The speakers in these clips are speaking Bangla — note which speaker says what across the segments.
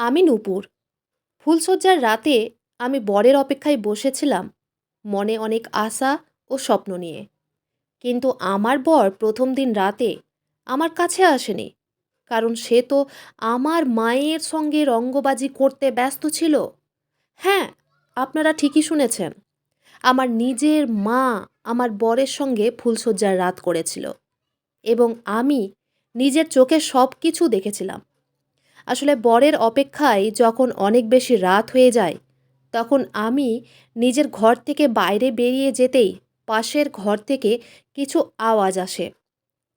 Speaker 1: আমি নূপুর। ফুলশয্যার রাতে আমি বরের অপেক্ষায় বসেছিলাম মনে অনেক আশা ও স্বপ্ন নিয়ে। কিন্তু আমার বর প্রথম দিন রাতে আমার কাছে আসেনি, কারণ সে তো আমার মায়ের সঙ্গে রঙ্গবাজি করতে ব্যস্ত ছিল। হ্যাঁ আপনারা ঠিকই শুনেছেন, আমার নিজের মা আমার বরের সঙ্গে ফুলশয্যার রাত করেছিল এবং আমি নিজের চোখে সব কিছু দেখেছিলাম। আসলে বরের অপেক্ষায় যখন অনেক বেশি রাত হয়ে যায়, তখন আমি নিজের ঘর থেকে বাইরে বেরিয়ে যেতেই পাশের ঘর থেকে কিছু আওয়াজ আসে।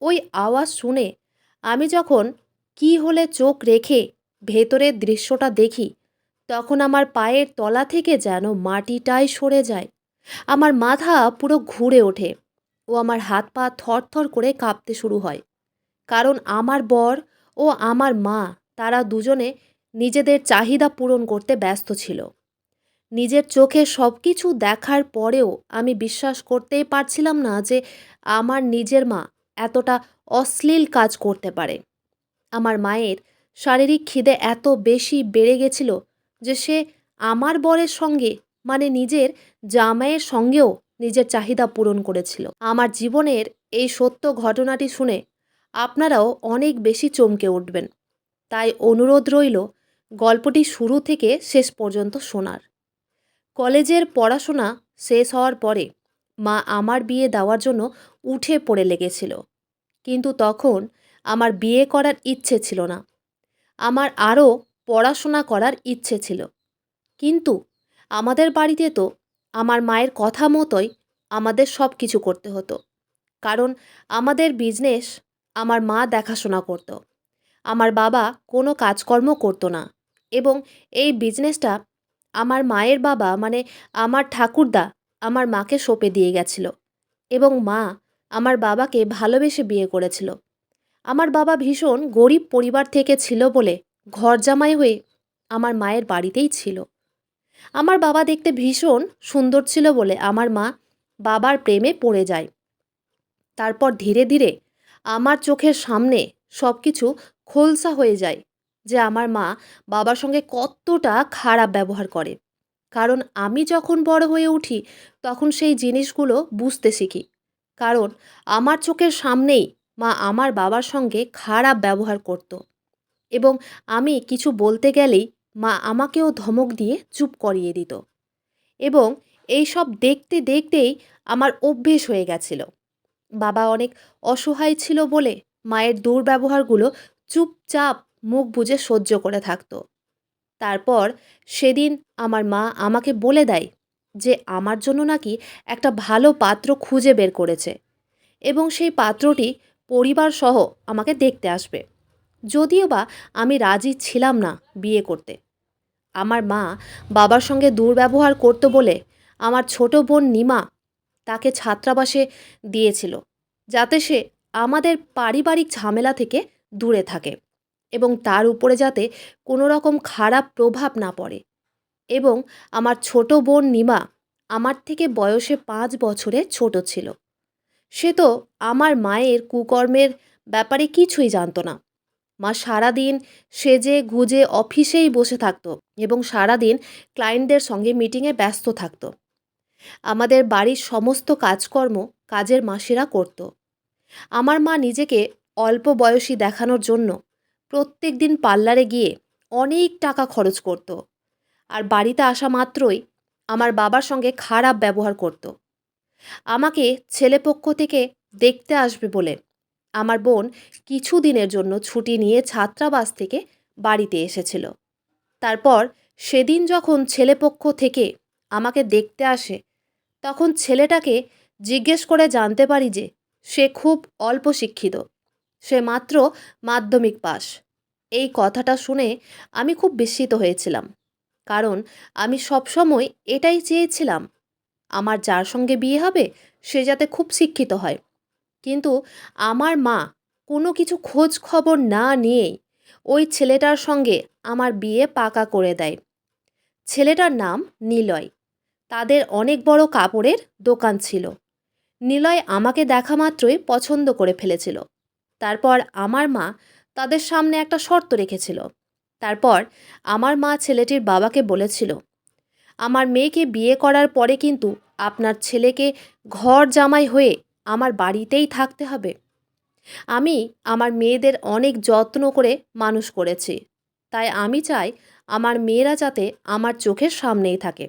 Speaker 1: ওই আওয়াজ শুনে আমি যখন কি হলে চোখ রেখে ভেতরের দৃশ্যটা দেখি, তখন আমার পায়ের তলা থেকে যেন মাটিটাই সরে যায়। আমার মাথা পুরো ঘুরে ওঠে ও আমার হাত পা থরথর করে কাঁপতে শুরু হয়। কারণ আমার বর ও আমার মা তারা দুজনে নিজেদের চাহিদা পূরণ করতে ব্যস্ত ছিল। নিজের চোখে সব কিছু দেখার পরেও আমি বিশ্বাস করতেই পারছিলাম না যে আমার নিজের মা এতটা অশ্লীল কাজ করতে পারে। আমার মায়ের শারীরিক খিদে এত বেশি বেড়ে গেছিল যে সে আমার বরের সঙ্গে মানে নিজের জামাইয়ের সঙ্গেও নিজের চাহিদা পূরণ করেছিল। আমার জীবনের এই সত্য ঘটনাটি শুনে আপনারাও অনেক বেশি চমকে উঠবেন। তাই অনুরোধ রইল গল্পটি শুরু থেকে শেষ পর্যন্ত শোনার। কলেজের পড়াশোনা শেষ হওয়ার পরে মা আমার বিয়ে দেওয়ার জন্য উঠে পড়ে লেগেছিল। কিন্তু তখন আমার বিয়ে করার ইচ্ছে ছিল না। আমার আরও পড়াশোনা করার ইচ্ছে ছিল। কিন্তু আমাদের বাড়িতে তো আমার মায়ের কথা মতোই আমাদের সব কিছু করতে হতো। কারণ আমাদের বিজনেস আমার মা দেখাশোনা করতো। আমার বাবা কোনো কাজকর্ম করতো না এবং এই বিজনেসটা আমার মায়ের বাবা মানে আমার ঠাকুরদা, আমার মাকে সঁপে দিয়ে গেছিল এবং মা আমার বাবাকে ভালোবেসে বিয়ে করেছিল। আমার বাবা ভীষণ গরিব পরিবার থেকে ছিল বলে ঘর জামাই হয়ে আমার মায়ের বাড়িতেই ছিল। আমার বাবা দেখতে ভীষণ সুন্দর ছিল বলে আমার মা বাবার প্রেমে পড়ে যায়। তারপর ধীরে ধীরে আমার চোখের সামনে সব কিছু খোলসা হয়ে যায় যে আমার মা বাবার সঙ্গে কতটা খারাপ ব্যবহার করে। কারণ আমি যখন বড় হয়ে উঠি, তখন সেই জিনিসগুলো বুঝতে শিখি। কারণ আমার চোখের সামনেই মা আমার বাবার সঙ্গে খারাপ ব্যবহার করত। এবং আমি কিছু বলতে গেলেই মা আমাকেও ধমক দিয়ে চুপ করিয়ে দিত। এবং এই সব দেখতে দেখতেই আমার অভ্যেস হয়ে গেছিল। বাবা অনেক অসহায় ছিল বলে মায়ের দুর্ব্যবহারগুলো চুপচাপ মুখ বুজে সহ্য করে থাকতো। তারপর সেদিন আমার মা আমাকে বলে দেয় যে, আমার জন্য নাকি একটা ভালো পাত্র খুঁজে বের করেছে এবং সেই পাত্রটি পরিবার সহ আমাকে দেখতে আসবে। যদিও বা আমি রাজি ছিলাম না বিয়ে করতে। আমার মা বাবার সঙ্গে দুর্ব্যবহার করতো বলে আমার ছোট বোন নিমা তাকে ছাত্রাবাসে দিয়েছিল, যাতে সে আমাদের পারিবারিক ঝামেলা থেকে দূরে থাকে এবং তার উপরে যাতে কোনো রকম খারাপ প্রভাব না পড়ে। এবং আমার ছোট বোন নিমা আমার থেকে বয়সে পাঁচ বছরে ছোট ছিল। সে তো আমার মায়ের কুকর্মের ব্যাপারে কিছুই জানতো না। মা সারাদিন সেজে গুজে অফিসেই বসে থাকতো এবং সারাদিন ক্লায়েন্টদের সঙ্গে মিটিংয়ে ব্যস্ত থাকতো। আমাদের বাড়ির সমস্ত কাজকর্ম কাজের মাসিরা করত। আমার মা নিজেকে অল্প বয়সী দেখানোর জন্য প্রত্যেক দিন পার্লারে গিয়ে অনেক টাকা খরচ করত। আর বাড়িতে আসা মাত্রই আমার বাবার সঙ্গে খারাপ ব্যবহার করত। আমাকে ছেলেপক্ষ থেকে দেখতে আসবে বলে আমার বোন কিছু দিনের জন্য ছুটি নিয়ে ছাত্রাবাস থেকে বাড়িতে এসেছিল। তারপর সেদিন যখন ছেলেপক্ষ থেকে আমাকে দেখতে আসে, তখন ছেলেটাকে জিজ্ঞেস করে জানতে পারি যে সে খুব অল্প শিক্ষিত। সে মাত্র মাধ্যমিক পাস এই কথাটা শুনে আমি খুব বিস্মিত হয়েছিলাম, কারণ আমি সবসময় এটাই চেয়েছিলাম, আমার যার সঙ্গে বিয়ে হবে সে যাতে খুব শিক্ষিত হয়। কিন্তু আমার মা কোনো কিছু খোঁজ খবর না নিয়েই ওই ছেলেটার সঙ্গে আমার বিয়ে পাকা করে দেয়। ছেলেটার নাম নিলয়, তাদের অনেক বড় কাপড়ের দোকান ছিল। নিলয় আমাকে দেখা মাত্রই পছন্দ করে ফেলেছিল। তারপর আমার মা তাদের সামনে একটা শর্ত রেখেছিল। তারপর আমার মা ছেলেটির বাবাকে বলেছিল, আমার মেয়েকে বিয়ে করার পরে কিন্তু আপনার ছেলেকে ঘর জামাই হয়ে আমার বাড়িতেই থাকতে হবে। আমি আমার মেয়েদের অনেক যত্ন করে মানুষ করেছি। তাই আমি চাই আমার মেয়েরা যাতে আমার চোখের সামনেই থাকে।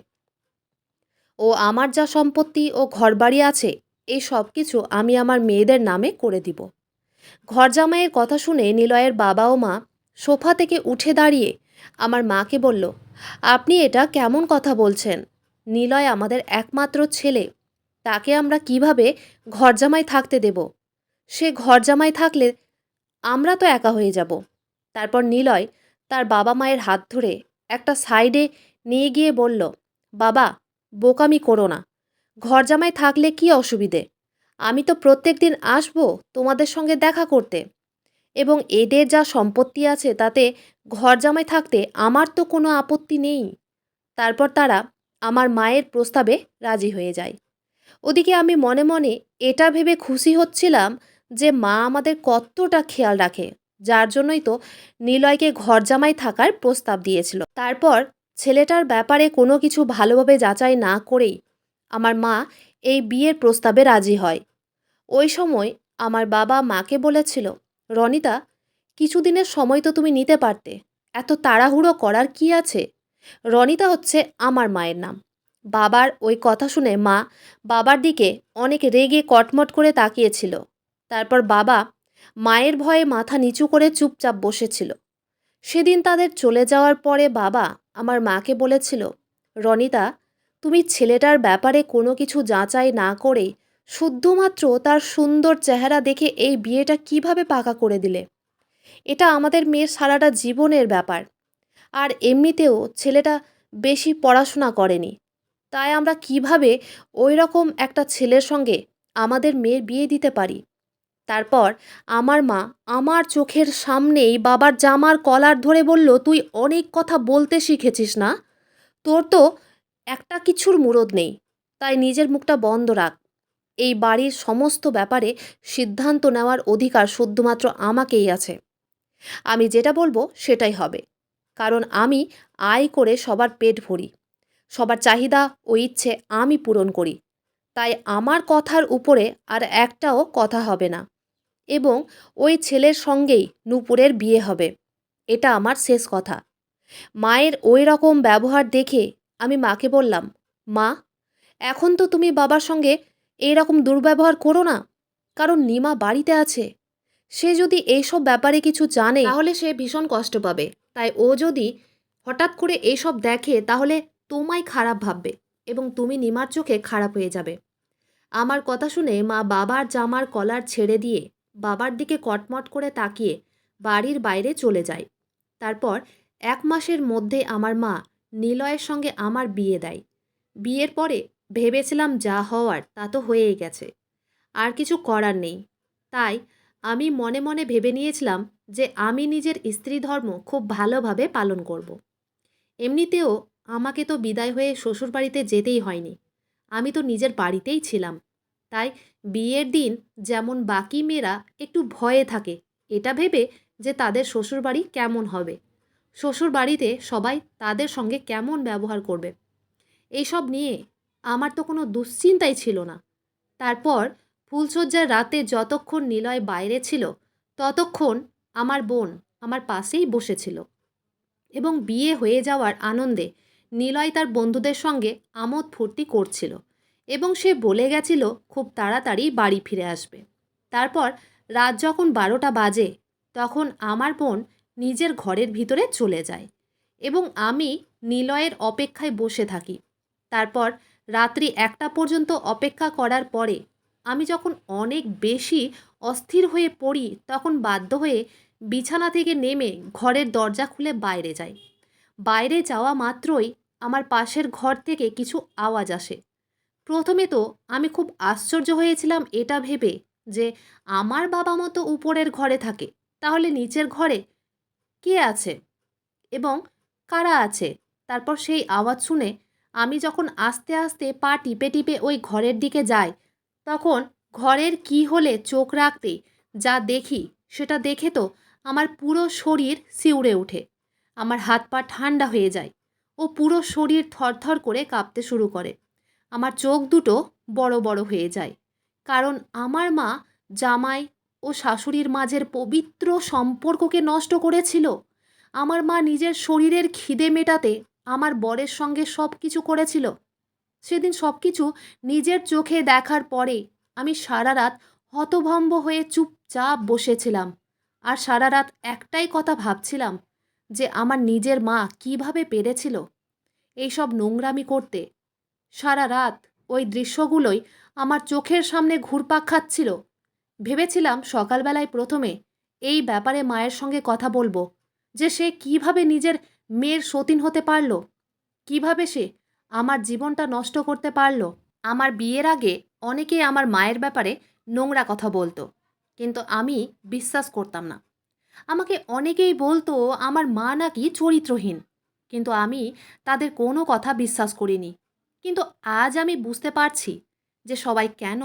Speaker 1: ও আমার যা সম্পত্তি ও ঘরবাড়ি আছে, এই সব কিছু আমি আমার মেয়েদের নামে করে দিব। ঘর জামাইয়ের কথা শুনে নিলয়ের বাবা ও মা সোফা থেকে উঠে দাঁড়িয়ে আমার মাকে বলল, আপনি এটা কেমন কথা বলছেন? নিলয় আমাদের একমাত্র ছেলে। তাকে আমরা কীভাবে ঘর জামাই থাকতে দেব? সে ঘর জামাই থাকলে আমরা তো একা হয়ে যাব। তারপর নিলয় তার বাবা মায়ের হাত ধরে একটা সাইডে নিয়ে গিয়ে বলল, বাবা, বোকামি করো না। ঘর জামাই থাকলে কি অসুবিধে? আমি তো প্রত্যেক দিন আসব তোমাদের সঙ্গে দেখা করতে। এবং এদের যা সম্পত্তি আছে তাতে ঘর জামাই থাকতে আমার তো কোনো আপত্তি নেই। তারপর তারা আমার মায়ের প্রস্তাবে রাজি হয়ে যায়। ওদিকে আমি মনে মনে এটা ভেবে খুশি হচ্ছিলাম যে মা আমাদের কতটা খেয়াল রাখে, যার জন্যই তো নিলয়কে ঘর জামাই থাকার প্রস্তাব দিয়েছিল। তারপর ছেলেটার ব্যাপারে কোনো কিছু ভালোভাবে যাচাই না করেই আমার মা এই বিয়ের প্রস্তাবে রাজি হয়। ওই সময় আমার বাবা মাকে বলেছিল, রনিতা, কিছুদিনের সময় তো তুমি নিতে পারতে। এত তাড়াহুড়ো করার কি আছে? রনিতা হচ্ছে আমার মায়ের নাম। বাবার ওই কথা শুনে মা বাবার দিকে অনেক রেগে কটমট করে তাকিয়েছিল। তারপর বাবা মায়ের ভয়ে মাথা নিচু করে চুপচাপ বসেছিল। সেদিন তাদের চলে যাওয়ার পরে বাবা আমার মাকে বলেছিল, রনিতা তুমি ছেলেটার ব্যাপারে কোনো কিছু যাচাই না করে শুদ্ধমাত্র তার সুন্দর চেহারা দেখে এই বিয়েটা কীভাবে পাকা করে দিলে? এটা আমাদের মেয়ের সারাটা জীবনের ব্যাপার। আর এমনিতেও ছেলেটা বেশি পড়াশোনা করেনি। তাই আমরা কীভাবে ওই রকম একটা ছেলের সঙ্গে আমাদের মেয়ের বিয়ে দিতে পারি? তারপর আমার মা আমার চোখের সামনেই বাবার জামার কলার ধরে বলল, তুই অনেক কথা বলতে শিখেছিস না? তোর তো একটা কিছুর মুরদ নেই, তাই নিজের মুখটা বন্ধ রাখ। এই বাড়ির সমস্ত ব্যাপারে সিদ্ধান্ত নেওয়ার অধিকার শুধুমাত্র আমাকেই আছে। আমি যেটা বলব সেটাই হবে, কারণ আমি আয় করে সবার পেট ভরি, সবার চাহিদা ও ইচ্ছে আমি পূরণ করি, তাই আমার কথার উপরে আর একটাও কথা হবে না, এবং ওই ছেলের সঙ্গেই নূপুরের বিয়ে হবে, এটা আমার শেষ কথা। মায়ের ওই রকম ব্যবহার দেখে আমি মাকে বললাম, মা, এখন তো তুমি বাবার সঙ্গে এই রকম দুর্ব্যবহার করো না। কারণ নিমা বাড়িতে আছে। সে যদি এইসব ব্যাপারে কিছু জানে, তাহলে সে ভীষণ কষ্ট পাবে। তাই ও যদি হঠাৎ করে এইসব দেখে, তাহলে তোমায় খারাপ ভাববে এবং তুমি নিমার চোখে খারাপ হয়ে যাবে। আমার কথা শুনে মা বাবার জামার কলার ছেড়ে দিয়ে বাবার দিকে কটমট করে তাকিয়ে বাড়ির বাইরে চলে যায়। তারপর এক মাসের মধ্যে আমার মা নিলয়ের সঙ্গে আমার বিয়ে দেয়। বিয়ের পরে ভেবেছিলাম যা হওয়ার তা তো হয়েই গেছে। আর কিছু করার নেই। তাই আমি মনে মনে ভেবে নিয়েছিলাম যে আমি নিজের স্ত্রী ধর্ম খুব ভালোভাবে পালন করব। এমনিতেও আমাকে তো বিদায় হয়ে শ্বশুরবাড়িতে যেতেই হয়নি। আমি তো নিজের বাড়িতেই ছিলাম। তাই বিয়ের দিন যেমন বাকি মেয়েরা একটু ভয়ে থাকে, এটা ভেবে যে তাদের শ্বশুরবাড়ি কেমন হবে। শ্বশুর বাড়িতে সবাই তাদের সঙ্গে কেমন ব্যবহার করবে? এইসব নিয়ে আমার তো কোনো দুশ্চিন্তাই ছিল না। তারপর ফুলশয্যার রাতে যতক্ষণ নিলয় বাইরে ছিল, ততক্ষণ আমার বোন আমার পাশেই বসেছিল। এবং বিয়ে হয়ে যাওয়ার আনন্দে নিলয় তার বন্ধুদের সঙ্গে আমোদ ফুর্তি করছিল এবং সে বলে গেছিল, খুব তাড়াতাড়ি বাড়ি ফিরে আসবে। তারপর রাত যখন বারোটা বাজে, তখন আমার বোন নিজের ঘরের ভিতরে চলে যায় এবং আমি নিলয়ের অপেক্ষায় বসে থাকি। তারপর রাত্রি একটা পর্যন্ত অপেক্ষা করার পরে আমি যখন অনেক বেশি অস্থির হয়ে পড়ি, তখন বাধ্য হয়ে বিছানা থেকে নেমে ঘরের দরজা খুলে বাইরে যাই। বাইরে যাওয়া মাত্রই আমার পাশের ঘর থেকে কিছু আওয়াজ আসে। প্রথমে তো আমি খুব আশ্চর্য হয়েছিলাম এটা ভেবে যে আমার বাবা মতো উপরের ঘরে থাকে, তাহলে নিচের ঘরে কে আছে এবং কারা আছে? তারপর সেই আওয়াজ শুনে আমি যখন আস্তে আস্তে পা টিপে টিপে ওই ঘরের দিকে যাই, তখন ঘরের কি হলে চোখ রাখতে যা দেখি সেটা দেখে তো আমার পুরো শরীর শিউড়ে ওঠে। আমার হাত পা ঠান্ডা হয়ে যায় ও পুরো শরীর থরথর করে কাঁপতে শুরু করে। আমার চোখ দুটো বড় বড় হয়ে যায়। কারণ আমার মা জামাই ও শাশুড়ির মাঝের পবিত্র সম্পর্ককে নষ্ট করেছিল। আমার মা নিজের শরীরের খিদে মেটাতে আমার বরের সঙ্গে সব কিছু করেছিল। সেদিন সব কিছু নিজের চোখে দেখার পরে আমি সারা রাত হতভম্ব হয়ে চুপচাপ বসেছিলাম। আর সারা রাত একটাই কথা ভাবছিলাম যে আমার নিজের মা কীভাবে পেরেছিল এইসব নোংরামি করতে। সারা রাত ওই দৃশ্যগুলোই আমার চোখের সামনে ঘুরপাক খাচ্ছিল। ভেবেছিলাম সকালবেলায় প্রথমে এই ব্যাপারে মায়ের সঙ্গে কথা বলব, যে সে কীভাবে নিজের মেয়ের সতীন হতে পারল, কীভাবে সে আমার জীবনটা নষ্ট করতে পারল। আমার বিয়ের আগে অনেকেই আমার মায়ের ব্যাপারে নোংরা কথা বলতো, কিন্তু আমি বিশ্বাস করতাম না। আমাকে অনেকেই বলতো, আমার মা নাকি চরিত্রহীন। কিন্তু আমি তাদের কোনো কথা বিশ্বাস করিনি। কিন্তু আজ আমি বুঝতে পারছি যে সবাই কেন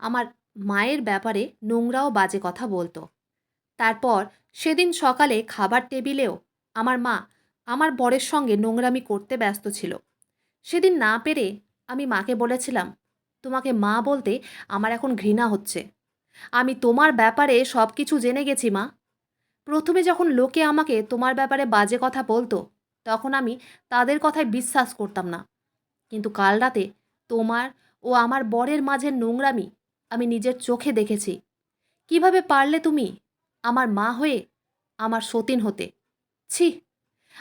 Speaker 1: আমার মায়ের ব্যাপারে নোংরাও বাজে কথা বলতো। তারপর সেদিন সকালে খাবার টেবিলেও আমার মা আমার বরের সঙ্গে নোংরামি করতে ব্যস্ত ছিল। সেদিন না পেরে আমি মাকে বলেছিলাম, তোমাকে মা বলতে আমার এখন ঘৃণা হচ্ছে। আমি তোমার ব্যাপারে সব কিছু জেনে গেছি, মা। প্রথমে যখন লোকে আমাকে তোমার ব্যাপারে বাজে কথা বলতো, তখন আমি তাদের কথায় বিশ্বাস করতাম না। কিন্তু কাল রাতে তোমার ও আমার বরের মাঝের নোংরামি আমি নিজের চোখে দেখেছি। কীভাবে পারলে তুমি? আমার মা হয়ে? আমার সতীন হতে? ছি!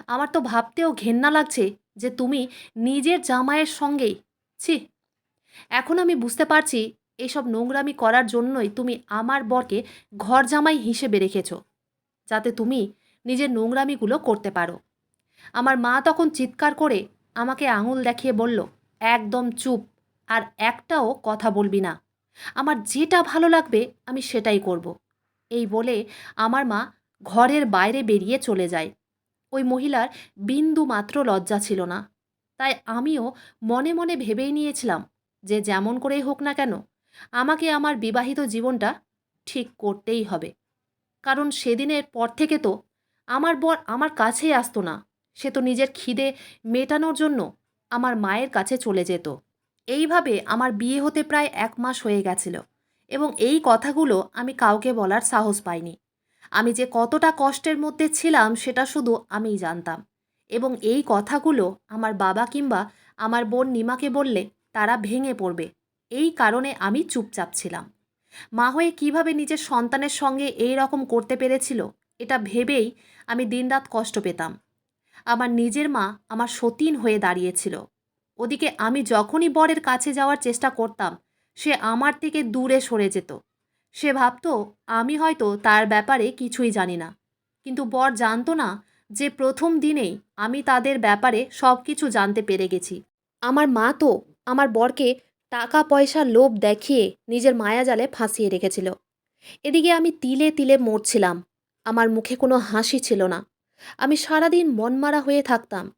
Speaker 1: আমার তো ভাবতেও ঘেন্না লাগছে যে তুমি নিজের জামাইয়ের সঙ্গেই। ছি! এখন আমি বুঝতে পারছি এইসব নোংরামি করার জন্যই তুমি আমার বরকে ঘর জামাই হিসেবে রেখেছ, যাতে তুমি নিজের নোংরামিগুলো করতে পারো। আমার মা তখন চিৎকার করে আমাকে আঙুল দেখিয়ে বলল, একদম চুপ, আর একটাও কথা বলবি না। আমার যেটা ভালো লাগবে, আমি সেটাই করব। এই বলে আমার মা ঘরের বাইরে বেরিয়ে চলে যায়। ওই মহিলার বিন্দু মাত্র লজ্জা ছিল না। তাই আমিও মনে মনে ভেবেই নিয়েছিলাম যে যেমন করেই হোক না কেন, আমাকে আমার বিবাহিত জীবনটা ঠিক করতেই হবে। কারণ সেদিনের পর থেকে তো আমার বর আমার কাছেই আসতো না। সে তো নিজের খিদে মেটানোর জন্য আমার মায়ের কাছে চলে যেত। এইভাবে আমার বিয়ে হতে প্রায় এক মাস হয়ে গেছিল এবং এই কথাগুলো আমি কাউকে বলার সাহস পাইনি। আমি যে কতটা কষ্টের মধ্যে ছিলাম সেটা শুধু আমিই জানতাম এবং এই কথাগুলো আমার বাবা কিংবা আমার বোন নিমাকে বললে তারা ভেঙে পড়বে। এই কারণে আমি চুপচাপ ছিলাম। মা হয়ে কীভাবে নিজের সন্তানের সঙ্গে এই রকম করতে পেরেছিল এটা ভেবেই আমি দিনরাত কষ্ট পেতাম। আমার নিজের মা আমার সতীন হয়ে দাঁড়িয়েছিল। ওদিকে আমি যখনই বরের কাছে যাওয়ার চেষ্টা করতাম, সে আমার থেকে দূরে সরে যেত। সে ভাবতো, আমি হয়তো তার ব্যাপারে কিছুই জানি না। কিন্তু বর জানতো না যে প্রথম দিনেই আমি তাদের ব্যাপারে সব কিছু জানতে পেরে গেছি। আমার মা তো আমার বরকে টাকা পয়সা লোভ দেখিয়ে নিজের মায়াজালে ফাঁসিয়ে রেখেছিল। এদিকে আমি তিলে তিলে মরছিলাম। আমার মুখে কোনো হাসি ছিল না। আমি সারাদিন মনমারা হয়ে থাকতাম।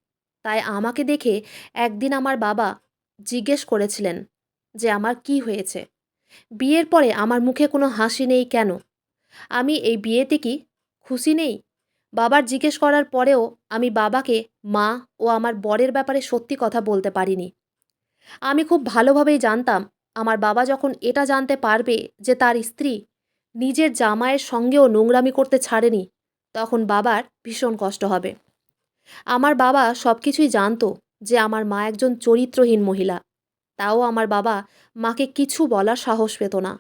Speaker 1: তাই আমাকে দেখে একদিন আমার বাবা জিজ্ঞেস করেছিলেন যে আমার কি হয়েছে। বিয়ের পরে আমার মুখে কোনো হাসি নেই কেন? আমি এই বিয়েতে কি খুশি নেই? বাবার জিজ্ঞেস করার পরেও আমি বাবাকে মা ও আমার বরের ব্যাপারে সত্যি কথা বলতে পারিনি। আমি খুব ভালোভাবেই জানতাম আমার বাবা যখন এটা জানতে পারবে যে তার স্ত্রী নিজের জামাইয়ের সঙ্গেও নোংরামি করতে ছাড়েনি, তখন বাবার ভীষণ কষ্ট হবে। আমার বাবা সব কিছুই জানতো যে আমার মা একজন চরিত্রহীন মহিলা। তাও আমার বাবা মাকে কিছু বলার সাহস পেত না।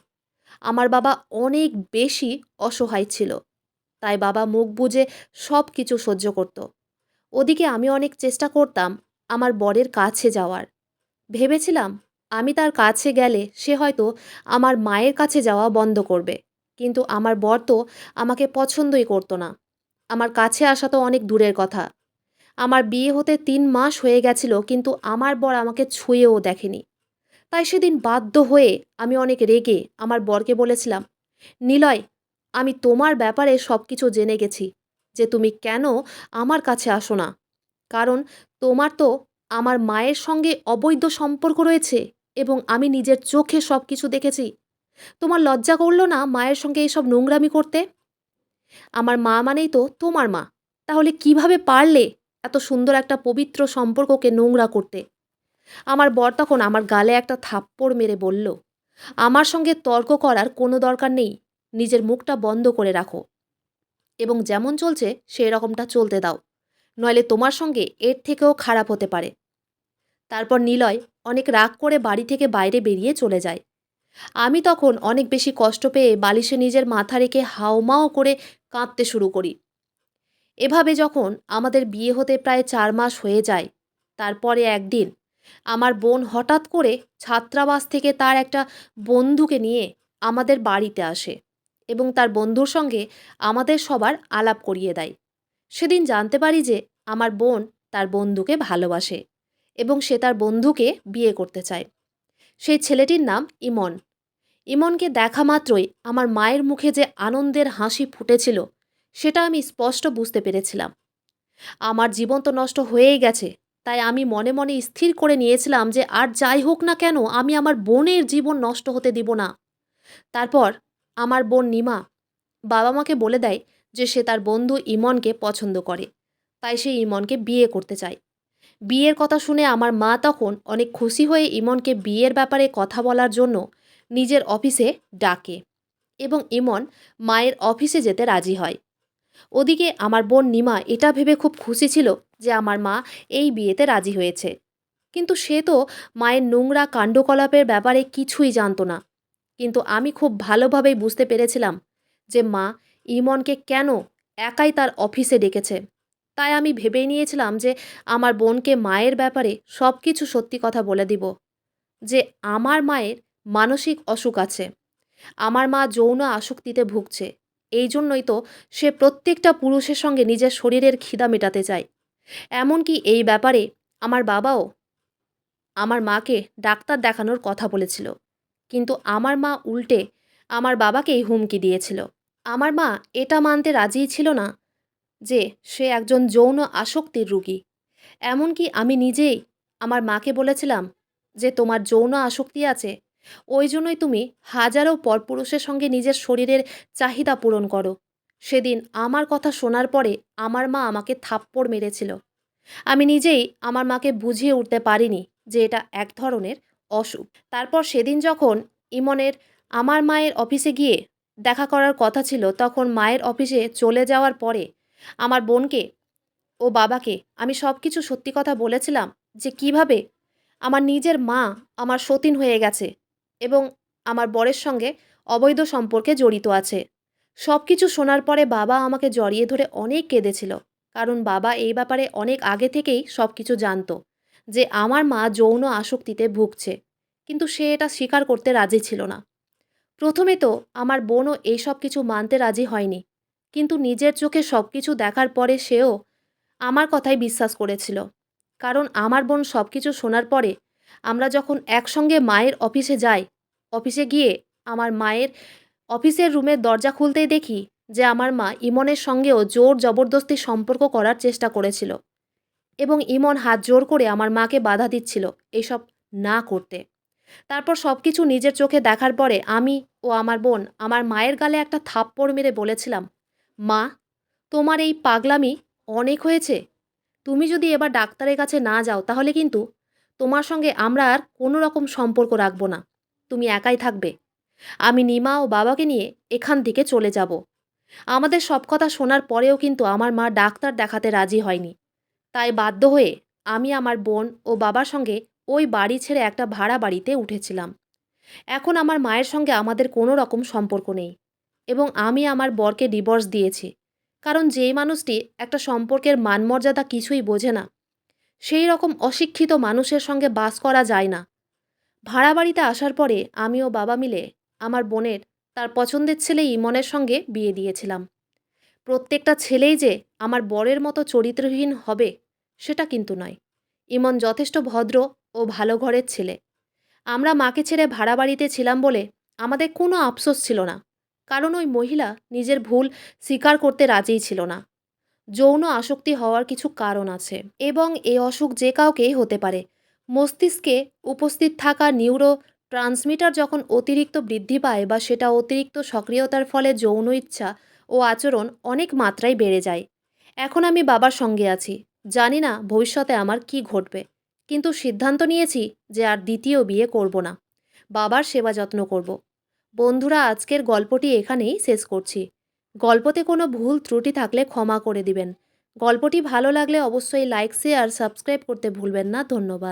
Speaker 1: আমার বাবা অনেক বেশি অসহায় ছিল। তাই বাবা মুখ বুজে সব কিছু সহ্য করত। ওদিকে আমি অনেক চেষ্টা করতাম আমার বরের কাছে যাওয়ার। ভেবেছিলাম আমি তার কাছে গেলে সে হয়তো আমার মায়ের কাছে যাওয়া বন্ধ করবে। কিন্তু আমার বর তো আমাকে পছন্দই করতো না। আমার কাছে আসা তো অনেক দূরের কথা। আমার বিয়ে হতে তিন মাস হয়ে গেছিল, কিন্তু আমার বর আমাকে ছুঁয়েও দেখেনি। তাই সেদিন বাধ্য হয়ে আমি অনেক রেগে আমার বরকে বলেছিলাম, নিলয়, আমি তোমার ব্যাপারে সব কিছু জেনে গেছি, যে তুমি কেন আমার কাছে আসো না। কারণ তোমার তো আমার মায়ের সঙ্গে অবৈধ সম্পর্ক রয়েছে এবং আমি নিজের চোখে সব কিছু দেখেছি। তোমার লজ্জা করল না মায়ের সঙ্গে এইসব নোংরামি করতে? আমার মা মানেই তো তোমার মা। তাহলে কীভাবে পারলে এত সুন্দর একটা পবিত্র সম্পর্ককে নোংরা করতে। আমার বর তখন আমার গালে একটা থাপ্পড় মেরে বলল, আমার সঙ্গে তর্ক করার কোনো দরকার নেই, নিজের মুখটা বন্ধ করে রাখো। এবং যেমন চলছে সেই রকমটা চলতে দাও, নইলে তোমার সঙ্গে এর থেকেও খারাপ হতে পারে তারপর নিলয় অনেক রাগ করে বাড়ি থেকে বাইরে বেরিয়ে চলে যায়। আমি তখন অনেক বেশি কষ্ট পেয়ে বালিশে নিজের মাথা রেখে হাওমাও করে কাঁদতে শুরু করি। এভাবে যখন আমাদের বিয়ে হতে প্রায় চার মাস হয়ে যায়, তারপরে একদিন আমার বোন হঠাৎ করে ছাত্রাবাস থেকে তার একটা বন্ধুকে নিয়ে আমাদের বাড়িতে আসে এবং তার বন্ধুর সঙ্গে আমাদের সবার আলাপ করিয়ে দেয়। সেদিন জানতে পারি যে আমার বোন তার বন্ধুকে ভালোবাসে এবং সে তার বন্ধুকে বিয়ে করতে চায়। সেই ছেলেটির নাম ইমন। ইমনকে দেখা মাত্রই আমার মায়ের মুখে যে আনন্দের হাসি ফুটেছিল সেটা আমি স্পষ্ট বুঝতে পেরেছিলাম। আমার জীবন তো নষ্ট হয়েই গেছে, তাই আমি মনে মনে স্থির করে নিয়েছিলাম যে আর যাই হোক না কেন, আমি আমার বোনের জীবন নষ্ট হতে দিব না। তারপর আমার বোন নিমা বাবা মাকে বলে দেয় যে সে তার বন্ধু ইমনকে পছন্দ করে, তাই সে ইমনকে বিয়ে করতে চায়। বিয়ের কথা শুনে আমার মা তখন অনেক খুশি হয়ে ইমনকে বিয়ের ব্যাপারে কথা বলার জন্য নিজের অফিসে ডাকে এবং ইমন মায়ের অফিসে যেতে রাজি হয়। ওদিকে আমার বোন নিমা এটা ভেবে খুব খুশি ছিল যে আমার মা এই বিয়েতে রাজি হয়েছে। কিন্তু সে তো মায়ের নোংরা কাণ্ডকলাপের ব্যাপারে কিছুই জানতো না। কিন্তু আমি খুব ভালোভাবেই বুঝতে পেরেছিলাম যে মা ইমনকে কেন একাই তার অফিসে ডেকেছে। তাই আমি ভেবেই নিয়েছিলাম যে আমার বোনকে মায়ের ব্যাপারে সব কিছু সত্যি কথা বলে দিব যে আমার মায়ের মানসিক অসুখ আছে। আমার মা যৌন আসক্তিতে ভুগছে। এই জন্যই তো সে প্রত্যেকটা পুরুষের সঙ্গে নিজের শরীরের খিদা মেটাতে চায়। এমনকি এই ব্যাপারে আমার বাবাও আমার মাকে ডাক্তার দেখানোর কথা বলেছিল। কিন্তু আমার মা উল্টে আমার বাবাকেই হুমকি দিয়েছিল। আমার মা এটা মানতে রাজিই ছিল না যে সে একজন যৌন আসক্তির রুগী। এমনকি আমি নিজেই আমার মাকে বলেছিলাম যে তোমার যৌন আসক্তি আছে ওই জন্যই তুমি হাজারো পরপুরুষের সঙ্গে নিজের শরীরের চাহিদা পূরণ করো। সেদিন আমার কথা শোনার পরে আমার মা আমাকে থাপ্পড় মেরেছিল। আমি নিজেই আমার মাকে বুঝিয়ে উঠতে পারিনি যে এটা এক ধরনের অসুখ। তারপর সেদিন যখন ইমনের আমার মায়ের অফিসে গিয়ে দেখা করার কথা ছিল, তখন মায়ের অফিসে চলে যাওয়ার পরে আমার বোনকে ও বাবাকে আমি সব কিছু সত্যি কথা বলেছিলাম যে কীভাবে আমার নিজের মা আমার সতীন হয়ে গেছে। এবং আমার বরের সঙ্গে অবৈধ সম্পর্কে জড়িত আছে। সব কিছু শোনার পরে বাবা আমাকে জড়িয়ে ধরে অনেক কেঁদেছিল, কারণ বাবা এই ব্যাপারে অনেক আগে থেকেই সব কিছু জানতো, যে আমার মা যৌন আসক্তিতে ভুগছে, কিন্তু সে এটা স্বীকার করতে রাজি ছিল না। প্রথমে তো আমার বোনও এই সব কিছু মানতে রাজি হয়নি, কিন্তু নিজের চোখে সব কিছু দেখার পরে সেও আমার কথাই বিশ্বাস করেছিল, কারণ আমার বোন সব কিছু শোনার পরে আমরা যখন একসঙ্গে মায়ের অফিসে যাই, অফিসে গিয়ে আমার মায়ের অফিসের রুমের দরজা খুলতেই দেখি যে আমার মা ইমনের সঙ্গেও জোর জবরদস্তি সম্পর্ক করার চেষ্টা করেছিল এবং ইমন হাত জোর করে আমার মাকে বাধা দিচ্ছিল এসব না করতে। তারপর সব কিছু নিজের চোখে দেখার পরে আমি ও আমার বোন আমার মায়ের গালে একটা থাপ্পড় মেরে বলেছিলাম, মা, তোমার এই পাগলামি অনেক হয়েছে। তুমি যদি এবার ডাক্তারের কাছে না যাও তাহলে কিন্তু তোমার সঙ্গে আমরা আর কোনো রকম সম্পর্ক রাখব না। তুমি একাই থাকবে। আমি নিমা ও বাবাকে নিয়ে এখান থেকে চলে যাব। আমাদের সব কথা শোনার পরেও কিন্তু আমার মা ডাক্তার দেখাতে রাজি হয়নি। তাই বাধ্য হয়ে আমি আমার বোন ও বাবার সঙ্গে ওই বাড়ি ছেড়ে একটা ভাড়া বাড়িতে উঠেছিলাম। এখন আমার মায়ের সঙ্গে আমাদের কোনো রকম সম্পর্ক নেই এবং আমি আমার বরকে ডিভোর্স দিয়েছি। কারণ যেই মানুষটি একটা সম্পর্কের মানমর্যাদা কিছুই বোঝে না। সেই রকম অশিক্ষিত মানুষের সঙ্গে বাস করা যায় না। ভাড়া বাড়িতে আসার পরে আমি ও বাবা মিলে আমার বোনের, তার পছন্দের ছেলে ইমনের সঙ্গে বিয়ে দিয়েছিলাম। প্রত্যেকটা ছেলেই যে আমার বরের মতো চরিত্রহীন হবে, সেটা কিন্তু নয়। ইমন যথেষ্ট ভদ্র ও ভালো ঘরের ছেলে। আমরা মাকে ছেড়ে ভাড়া বাড়িতে ছিলাম বলে আমাদের কোনো আফসোস ছিল না। কারণ ওই মহিলা নিজের ভুল স্বীকার করতে রাজিই ছিল না। যৌন আসক্তি হওয়ার কিছু কারণ আছে এবং এই অসুখ যে কাউকেই হতে পারে। মস্তিষ্কে উপস্থিত থাকা নিউরো ট্রান্সমিটার যখন অতিরিক্ত বৃদ্ধি পায় বা সেটা অতিরিক্ত সক্রিয়তার ফলে যৌন ইচ্ছা ও আচরণ অনেক মাত্রায় বেড়ে যায়। এখন আমি বাবার সঙ্গে আছি। জানি না ভবিষ্যতে আমার কি ঘটবে। কিন্তু সিদ্ধান্ত নিয়েছি যে আর দ্বিতীয় বিয়ে করব না। বাবার সেবা যত্ন করব। বন্ধুরা, আজকের গল্পটি এখানেই শেষ করছি। গল্পতে কোনো ভুল ত্রুটি থাকলে ক্ষমা করে দিবেন। গল্পটি ভালো লাগলে অবশ্যই লাইক শেয়ার সাবস্ক্রাইব করতে ভুলবেন না। ধন্যবাদ।